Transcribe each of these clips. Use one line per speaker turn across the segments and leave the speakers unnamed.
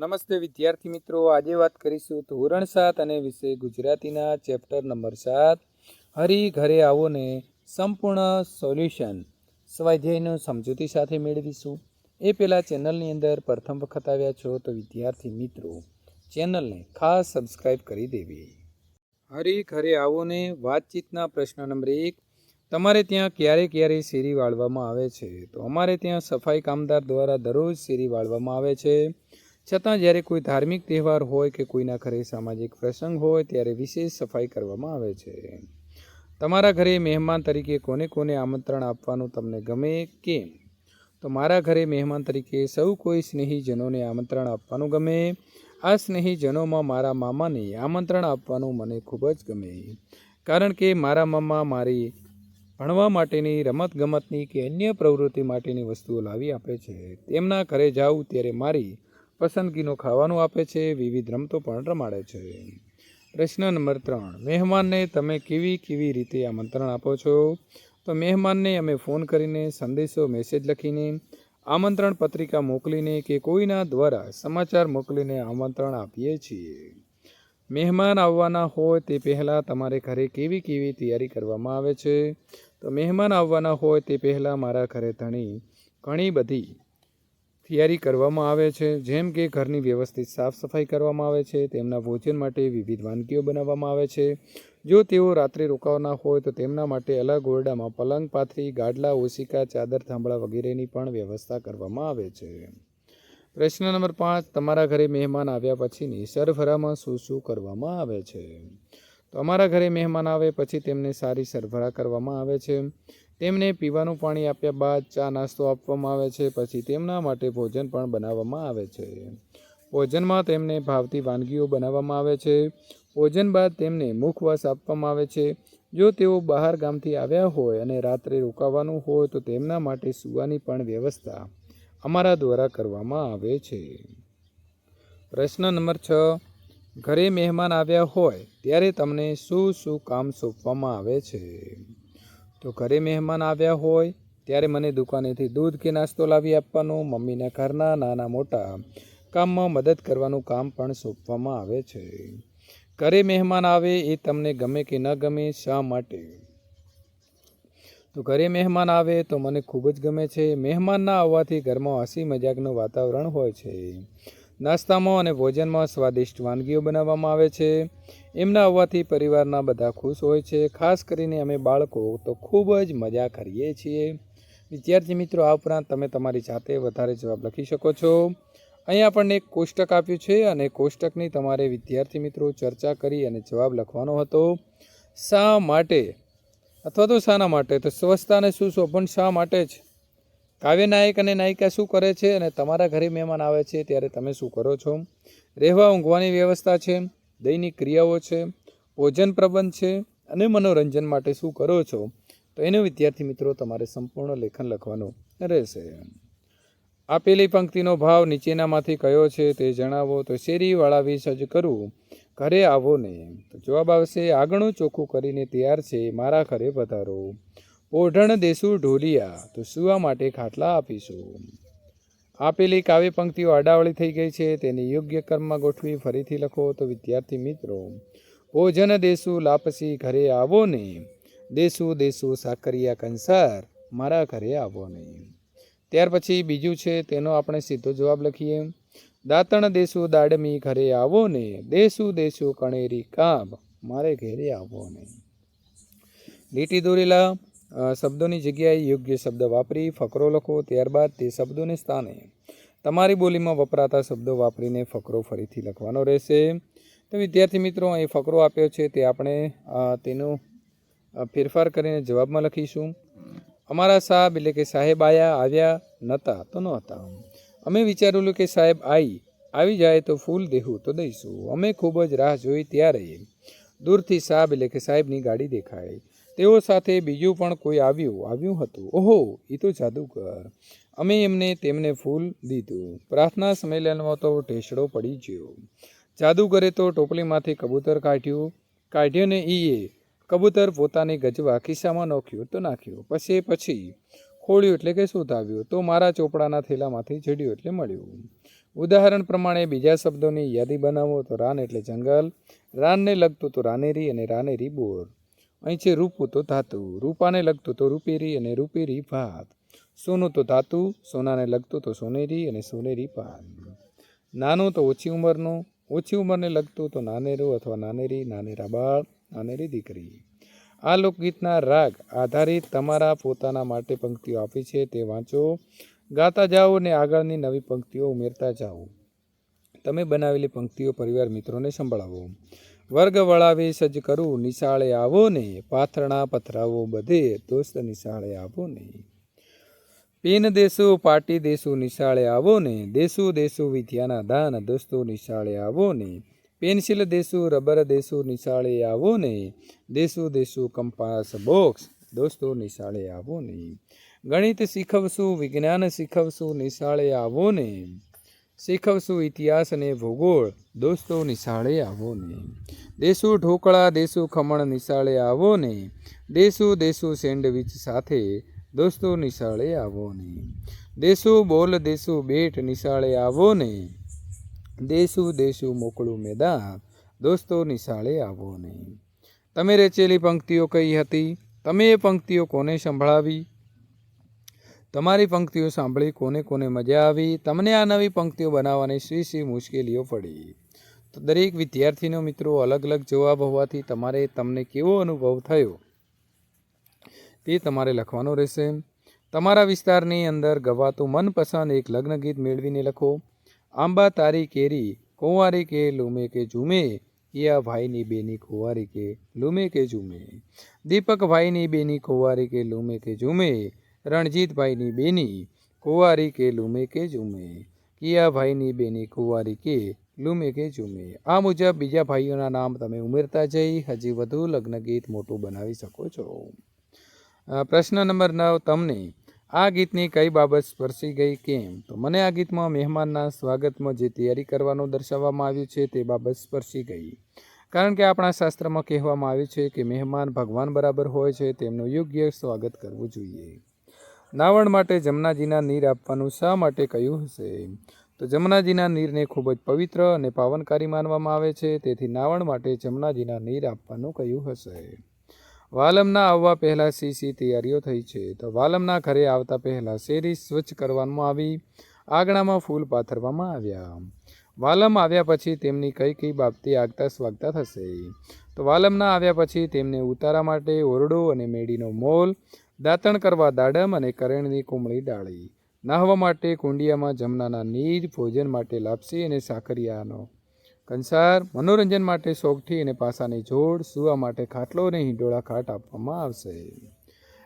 નમસ્તે વિદ્યાર્થી મિત્રો. આજે વાત કરીશું ધોરણ સાત અને વિષય ગુજરાતીના ચેપ્ટર નંબર સાત. હરી ઘરે આવો ને સંપૂર્ણ સોલ્યુશન. સ્વાધ્યાયનું સમજૂતી સાથે મેળવીશું. એ પહેલાં ચેનલની અંદર પ્રથમ વખત આવ્યા છો તો વિદ્યાર્થી મિત્રો, ચેનલને ખાસ સબસ્ક્રાઈબ કરી દેવી. હરી ઘરે આવો ને વાતચીતના પ્રશ્ન નંબર એક. તમારે ત્યાં ક્યારે ક્યારે શેરી વાળવામાં આવે છે? તો અમારે ત્યાં સફાઈ કામદાર દ્વારા દરરોજ શેરી વાળવામાં આવે છે. છતાં જ્યારે કોઈ ધાર્મિક તહેવાર હોય કે કોઈના ઘરે સામાજિક પ્રસંગ હોય, ત્યારે વિશેષ સફાઈ કરવામાં આવે છે. તમારા ઘરે મહેમાન તરીકે કોને કોને આમંત્રણ આપવાનું તમને ગમે કેમ તો મારા ઘરે મહેમાન તરીકે સૌ કોઈ સ્નેહીજનોને આમંત્રણ આપવાનું ગમે. આ સ્નેહીજનોમાં મારા મામાને આમંત્રણ આપવાનું મને ખૂબ જ ગમે. કારણ કે મારા મામા મારી ભણવા માટેની રમતગમતની કે અન્ય પ્રવૃત્તિ માટેની વસ્તુઓ લાવી આપે છે. તેમના ઘરે જાઉં ત્યારે મારી પસંદગીનું ખાવાનું આપે છે, વિવિધ રમતો પણ રમાડે છે. પ્રશ્ન નંબર ત્રણ, મહેમાનને તમે કેવી કેવી રીતે આમંત્રણ આપો છો? તો મહેમાનને અમે ફોન કરીને, સંદેશો, મેસેજ લખીને, આમંત્રણ પત્રિકા મોકલીને કે કોઈના દ્વારા સમાચાર મોકલીને આમંત્રણ આપીએ છીએ. મહેમાન આવવાના હોય તે પહેલાં તમારે ઘરે કેવી કેવી તૈયારી કરવામાં આવે છે? તો મહેમાન આવવાના હોય તે પહેલાં મારા ઘરે ઘણી ઘણી બધી તૈયારી કરવામાં આવે છે, જેમ કે ઘરની વ્યવસ્થિત સાફ સફાઈ કરવામાં આવે છે, તેમના ભોજન માટે વિવિધ વાનગીઓ બનાવવામાં આવે છે. જો તેઓ રાત્રે રોકાવાના હોય તો તેમના માટે અલગ ઓરડામાં પલંગ, પાથરી, ગાડલા, ઓશિકા, ચાદર થાંભળા વગેરેની પણ વ્યવસ્થા કરવામાં આવે છે. પ્રશ્ન નંબર પાંચ, તમારા ઘરે મહેમાન આવ્યા પછીની સરભરામાં શું શું કરવામાં આવે છે? તો અમારા ઘરે મહેમાન આવે પછી તેમને સારી સરભરા કરવામાં આવે છે. તેમને પીવાનું પાણી આપ્યા બાદ ચા નાસ્તો આપવામાં આવે છે, પછી તેમના માટે ભોજન પણ બનાવવામાં આવે છે. ભોજનમાં તેમને ભાવતી વાનગીઓ બનાવવામાં આવે છે. ભોજન બાદ તેમને મુખવાસ આપવામાં આવે છે. જો તેઓ બહાર ગામથી આવ્યા હોય અને રાત્રે રોકાવાનું હોય તો તેમના માટે સૂવાની પણ વ્યવસ્થા અમારા દ્વારા કરવામાં આવે છે. પ્રશ્ન નંબર છ. ઘરે મહેમાન આવ્યા હોય ત્યારે તમને શું શું કામ સોંપવામાં આવે છે? તો ઘરે મહેમાન આવ્યા હોય, ત્યારે મને દુકાનેથી દૂધ કે નાસ્તો લાવી આપવાનું, મમ્મીના ઘરના નાના મોટા કામમાં મદદ કરવાનું કામ પણ સોંપવામાં આવે છે. ઘરે મહેમાન આવે એ તમને ગમે કે ન ગમે, શા માટે? તો ઘરે મહેમાન આવે તો મને ખૂબ જ ગમે છે. મહેમાન ના આવવાથી ઘરમાં હસી મજાકનું વાતાવરણ હોય છે. નાસ્તામાં અને ભોજનમાં સ્વાદિષ્ટ વાનગીઓ બનાવવામાં આવે છે. એમના આવવાથી પરિવારના બધા ખુશ હોય છે. ખાસ કરીને અમે બાળકો તો ખૂબ જ મજા કરીએ છીએ. વિદ્યાર્થી મિત્રો, આ ઉપરાંત તમે તમારી જાતે વધારે જવાબ લખી શકો છો. અહીં આપણને એક કોષ્ટક આપ્યું છે અને કોષ્ટકની તમારે વિદ્યાર્થી મિત્રો ચર્ચા કરી અને જવાબ લખવાનો હતો. શા માટે? અથવા તો શાના માટે? તો સ્વચ્છતા અને સુશોભન શા માટે જ? કાવ્ય નાયક અને નાયિકા શું કરે છે અને તમારા ઘરે મહેમાન આવે છે, ત્યારે તમે શું કરો છો? રહેવા ઊંઘવાની વ્યવસ્થા છે, દૈનિક ક્રિયાઓ છે, ભોજન પ્રબંધ છે અને મનોરંજન માટે શું કરો છો? તો એનો વિદ્યાર્થી મિત્રો, તમારે સંપૂર્ણ લેખન લખવાનું રહેશે. આપેલી પંક્તિનો ભાવ નીચેનામાંથી કયો છે તે જણાવો. તો શેરીવાળા વિસર્જ કરવું ઘરે આવો ને. તો જવાબ આવશે આગણું ચોખ્ખું કરીને તૈયાર છે, મારા ઘરે પધારો. ઓઢણ દેશું ઢોલિયા, તો સુવા માટે ખાટલા આપીશું. આપેલી કાવ્ય પંક્તિઓ આડાવળી થઈ ગઈ છે, તેને યોગ્ય કર્મમાં ગોઠવી ફરીથી લખો, તો વિદ્યાર્થી મિત્રો, ભોજન દેશું લાપસી ઘરે આવો ને દેશું દેશું સાકરિયા કંસાર, મારા ઘરે આવો ને. ત્યાર પછી બીજું છે, તેનો આપણે સીધો જવાબ લખીએ. દાંતણ દેશું દાડમી ઘરે આવો ને દેશું દેશું કણેરી કાબ, મારે ઘરે આવો ને. લીટી દોરેલા શબ્દોની જગ્યાએ યોગ્ય શબ્દ વાપરી, ફકરો લખો, ત્યારબાદ તે શબ્દોને સ્થાને. તમારી બોલીમાં વપરાતા શબ્દો વાપરીને ફકરો ફરીથી લખવાનો રહેશે. તો વિદ્યાર્થી મિત્રો, અહીં ફકરો આપ્યો છે તે આપણે તેનો ફેરફાર કરીને જવાબમાં લખીશું. અમારા સાહેબ એટલે કે સાહેબ આયા, આવ્યા નહોતા તો નહોતા. અમે વિચારેલું કે સાહેબ આવી આવી જાય તો ફૂલ દેવું તો દઈશું. અમે ખૂબ જ રાહ જોઈ ત્યારે દૂરથી સાહેબ એટલે કે સાહેબની ગાડી દેખાઈ તેઓ સાથે બીજું પણ કોઈ આવ્યું આવ્યું હતું. ઓહો એ તો જાદુગર. અમે એમને, તેમને ફૂલ દીધું. પ્રાર્થના સંમેલનમાં તો ઢેસડો પડી ગયો. જાદુગરે તો ટોપલીમાંથી કબૂતર કાઢ્યું. કાઢ્યું ને ઈએ. કબૂતર પોતાની ગજવા ખિસ્સામાં નોખ્યું તો નાખ્યું. પછી પછી. ખોળ્યું એટલે કે શું થાવ્યું તો મારા ચોપડાના થેલામાંથી જડ્યું એટલે મળ્યું. ઉદાહરણ પ્રમાણે બીજા શબ્દોની યાદી બનાવો તો રાન એટલે જંગલ. રાનને લગતું તો રાનેરી અને રાનેરી બોર. અહીં છે રૂપું તો ધાતુ, રૂપાને લગતું તો રૂપેરી અને રૂપેરી ભાત. સોનું તો ધાતુ, સોનાને લગતું તો સોનેરી અને સોનેરી ભાત નાનું તો ઓછી ઉંમરનું, ઓછી ઉંમરને લગતું તો નાનેરું અથવા નાનેરી, નાનેરા બાળ, નાનેરી દીકરી. આ લોકગીતના રાગ આધારિત તમારા પોતાના માટે પંક્તિઓ આપી છે, તે વાંચો. ગાતા જાઓ અને આગળની નવી પંક્તિઓ ઉમેરતા જાઓ. તમે બનાવેલી પંક્તિઓ પરિવાર મિત્રોને સંભળાવો. વર્ગ વળાવે સજ્જ કરું, નિશાળે આવો ને, પાથરણા પથરાવો બધે, દોસ્ત નિશાળે આવો ને. પેન દેશો, પાટી દેશું, નિશાળે આવો ને, દેશું દેશું, વિદ્યાના દાન, દોસ્તો નિશાળે આવો ને. પેન્સિલ દેશું, રબર દેશું, નિશાળે આવો ને, દેશું દેશું, કંપાસ, બોક્સ, દોસ્તો નિશાળે આવો ને. ગણિત શીખવશું, વિજ્ઞાન શીખવશું, નિશાળે આવો ને. શીખવશું ઇતિહાસ અને ભૂગોળ. દોસ્તો, નિશાળે આવો ને. દેશુ ઢોકળા, દેશુ ખમણ, નિશાળે આવો ને. દેશુ દેશુ સેન્ડવિચ સાથે. દોસ્તો, નિશાળે આવો ને. દેશુ બોલ, દેશુ બેટ, નિશાળે આવો ને. દેશું દેશું મોકળું મેદાન. દોસ્તો, નિશાળે આવો ને. તમે રચેલી પંક્તિઓ કઈ હતી? તમે એ પંક્તિઓ કોને સંભળાવી? તમારી પંક્તિઓ સાંભળી કોને કોને મજા આવી? તમને આ નવી પંક્તિઓ બનાવવાની શી શી મુશ્કેલીઓ પડી? તો દરેક વિદ્યાર્થીનો મિત્રો અલગ અલગ જવાબ હોવાથી તમારે તમને કેવો અનુભવ થયો તે તમારે લખવાનો રહેશે. તમારા વિસ્તારની અંદર ગવાતું મનપસંદ એક લગ્ન ગીત મેળવીને લખો. આંબા તારી કેરી, કુંવારી કે લુમે કે ઝૂમે? યા ભાઈની બેની કુંવારી કે લુમે કે ઝૂમે? દીપક ભાઈની બેની કુંવારી કે લુમે કે ઝૂમે? રણજીતભાઈની બેની, કુંવારી કે લુમે કે ઝૂમે? કિયાભાઈની બેની, કુંવારી કે લુમે કે ઝૂમે? આ મુજબ બીજા ભાઈઓના નામ તમે ઉમેરતા જઈ હજી વધુ લગ્ન ગીત મોટું બનાવી શકો છો. પ્રશ્ન નંબર નવ, તમને આ ગીતની કઈ બાબત સ્પર્શી ગઈ કેમ? તો મને આ ગીતમાં મહેમાનના સ્વાગતમાં જે તૈયારી કરવાનું દર્શાવવામાં આવ્યું છે તે બાબત સ્પર્શી ગઈ. કારણ કે આપણા શાસ્ત્રમાં કહેવામાં આવ્યું છે કે મહેમાન ભગવાન બરાબર હોય છે, તેમનું યોગ્ય સ્વાગત કરવું જોઈએ. નાવણ માટે જમનાજીના નીર આપવાનું શા માટે કહ્યું હશે? તો જમનાજીના નીરને ખૂબ જ પવિત્ર અને પાવનકારી માનવામાં આવે છે. તેથી નાવણ માટે જમનાજીના નીર આપવાનું કહ્યું હશે. વાલમના આવવા પહેલાં સી સી તૈયારીઓ થઈ છે. તો વાલમના ઘરે આવતા પહેલાં શેરી સ્વચ્છ કરવામાં આવી, આંગણામાં ફૂલ પાથરવામાં આવ્યા. વાલમ આવ્યા પછી તેમની કઈ કઈ બાબતે આગતા સ્વાગતા થશે? તો વાલમના આવ્યા પછી તેમને ઉતારા માટે ઓરડો અને મેડીનો મોલ દાંતણ કરવા દાડમ અને કરેણની કુમળી ડાળી. નાહવા માટે કુંડિયામાં જમનાના નીર ભોજન માટે લાપસી અને સાકરિયાનો. કંસાર, મનોરંજન માટે સોગઠી અને પાસાની જોડ, સૂવા માટે ખાટલો અને હિંડોળા ખાટ આપવામાં આવશે.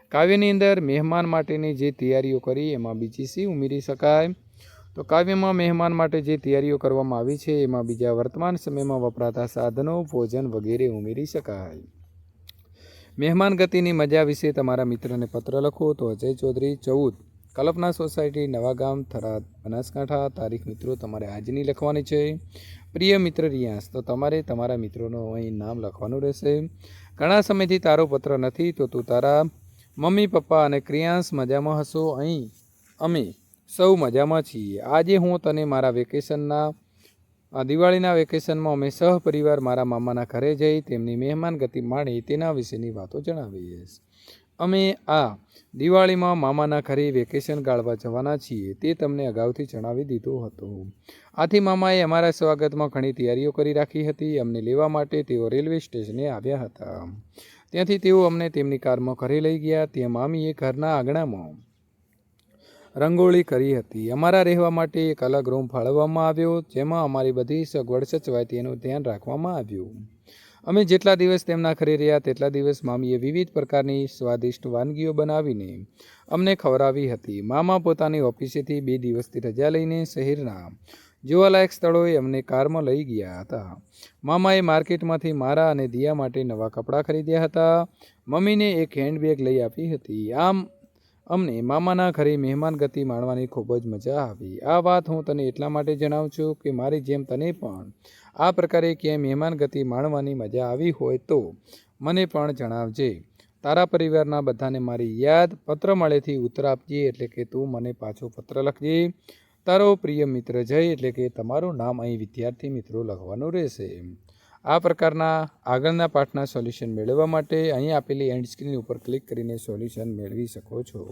કાવ્યની અંદર મહેમાન માટેની જે તૈયારીઓ કરી, એમાં બીજી સી ઉમેરી શકાય? તો કાવ્યમાં મહેમાન માટે જે તૈયારીઓ કરવામાં આવી છે, એમાં બીજા વર્તમાન સમયમાં વપરાતા સાધનો, ભોજન વગેરે ઉમેરી શકાય. મહેમાન ગતિની મજા વિશે તમારા મિત્રને પત્ર લખો તો અજય ચૌધરી ચૌદ. કલ્પના સોસાયટી, નવાગામ, થરાદ, બનાસકાંઠા, તારીખ મિત્રો તમારે આજની લખવાની છે. પ્રિય મિત્ર રિયાસ તો તમારે તમારા મિત્રોનું અહીં નામ લખવાનું રહેશે. ઘણા સમયથી તારો પત્ર નથી, તો તું તારા મમ્મી, પપ્પા અને ક્રિયાંશ મજામાં હશો અહીં. અમે સૌ મજામાં છીએ. આજે હું તને મારા વેકેશનના આ દિવાળીના વેકેશનમાં અમે સહપરિવાર મારા મામાના ઘરે જઈ તેમની મહેમાન ગતિ માણી તેના વિશેની વાતો જણાવીએ. અમે આ દિવાળીમાં મામાના ઘરે વેકેશન ગાળવા જવાના છીએ તે તમને અગાઉથી જણાવી દીધું હતું. આથી મામાએ અમારા સ્વાગતમાં ઘણી તૈયારીઓ કરી રાખી હતી. અમને લેવા માટે તેઓ રેલવે સ્ટેશને આવ્યા હતા. ત્યાંથી તેઓ અમને તેમની કારમાં ઘરે લઈ ગયા. ત્યાં મામીએ ઘરના આંગણામાં રંગોળી કરી હતી. અમારા રહેવા માટે એક અલગ રૂમ ફાળવવામાં આવ્યો, જેમાં અમારી બધી સગવડ સચવાય તેનું ધ્યાન રાખવામાં આવ્યું. અમે જેટલા દિવસ તેમના ઘરે રહ્યા, તેટલા દિવસ મામીએ વિવિધ પ્રકારની સ્વાદિષ્ટ વાનગીઓ બનાવીને અમને ખવડાવી હતી. મામા પોતાની ઓફિસેથી બે દિવસથી રજા લઈને શહેરના જોવાલાયક સ્થળોએ અમને કારમાં લઈ ગયા હતા. મામાએ માર્કેટમાંથી મારા અને દિયા માટે નવા કપડાં ખરીદ્યા હતા. મમ્મીને એક હેન્ડબેગ લઈ આપી હતી. આમ અમને મામાના ઘરે મહેમાન ગતિ માણવાની ખૂબ જ મજા આવી. આ વાત હું તને એટલા માટે જણાવું છું કે મારી જેમ તને પણ આ પ્રકારે ક્યાંય મહેમાન ગતિ માણવાની મજા આવી હોય તો મને પણ જણાવજે. તારા પરિવારના બધાને મારી યાદ પત્ર મળેથી ઉત્તર આપજે એટલે કે તું મને પાછો પત્ર લખજે. તારો પ્રિય મિત્ર જય એટલે કે તમારું નામ અહીં વિદ્યાર્થી મિત્રો લખવાનું રહેશે. આ પ્રકારના આગળના પાઠના સોલ્યુશન મેળવવા માટે અહીં આપેલી એન્ડ સ્ક્રીન ઉપર ક્લિક કરીને સોલ્યુશન મેળવી શકો છો.